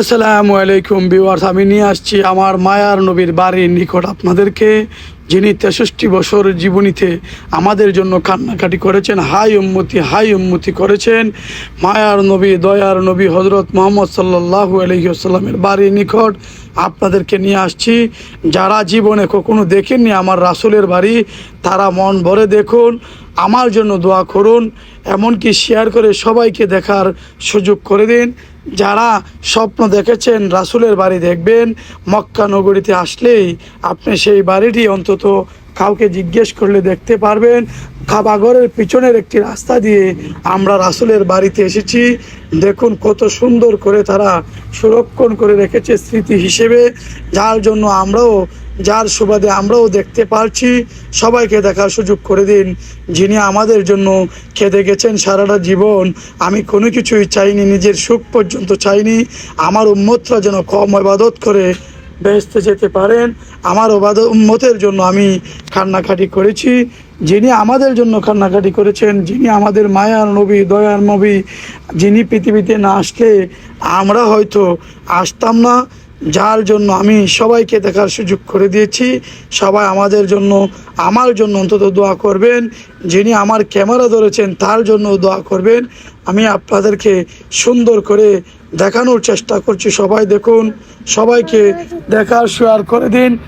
আসসালামু আলাইকুম বিওয়ার্স আমি নিয়ে আসছি আমার মায়ার নবীর বাড়ির নিকট আপনাদেরকে, যিনি তেষট্টি বছর জীবনীতে আমাদের জন্য কান্নাকাটি করেছেন, হাই উম্মতি হাই উম্মতি করেছেন। মায়ার নবী, দয়ার নবী হজরত মোহাম্মদ সাল্লাহু আলহিউসাল্লামের বাড়ির নিকট আপনাদেরকে নিয়ে আসছি। যারা জীবনে কখনো দেখেননি আমার রাসুলের বাড়ি, তারা মন ভরে দেখুন। আমার জন্য দোয়া করুন, এমনকি শেয়ার করে সবাইকে দেখার সুযোগ করে দিন। যারা স্বপ্ন দেখেছেন রাসুলের বাড়ি দেখবেন, মক্কা নগরীতে আসলেই আপনি সেই বাড়িটি অন্তত কাউকে জিজ্ঞেস করলে দেখতে পারবেন। কাবাগরের পিছনের একটি রাস্তা দিয়ে আমরা রাসুলের বাড়িতে এসেছি। দেখুন কত সুন্দর করে তারা সুরক্ষণ করে রেখেছে স্মৃতি হিসেবে। যার জন্য আমরাও যার সুবাদে আমরাও দেখতে পারছি। সবাইকে দেখার সুযোগ করে দিন। যিনি আমাদের জন্য খেতে গেছেন সারাটা জীবন, আমি কোনো কিছুই চাইনি, নিজের সুখ পর্যন্ত চাইনি। আমার উম্মতরা যেন কম ইবাদত করে বেহেস্তে যেতে পারেন। আমার ওবাদ উম্মতের জন্য আমি কান্নাকাটি করেছি। যিনি আমাদের জন্য কান্নাকাটি করেছেন, যিনি আমাদের মায়ার নবী, দয়ার নবী, যিনি পৃথিবীতে না আসলে আমরা হয়তো আসতাম না। যার জন্য আমি সবাইকে দেখার সুযোগ করে দিয়েছি। সবাই আমাদের জন্য, আমার জন্য অন্তত দোয়া করবেন। যিনি আমার ক্যামেরা ধরেছেন, তার জন্য দোয়া করবেন। আমি আপনাদেরকে সুন্দর করে দেখানোর চেষ্টা করছি। সবাই দেখুন, সবাইকে দেখার শেয়ার করে দিন।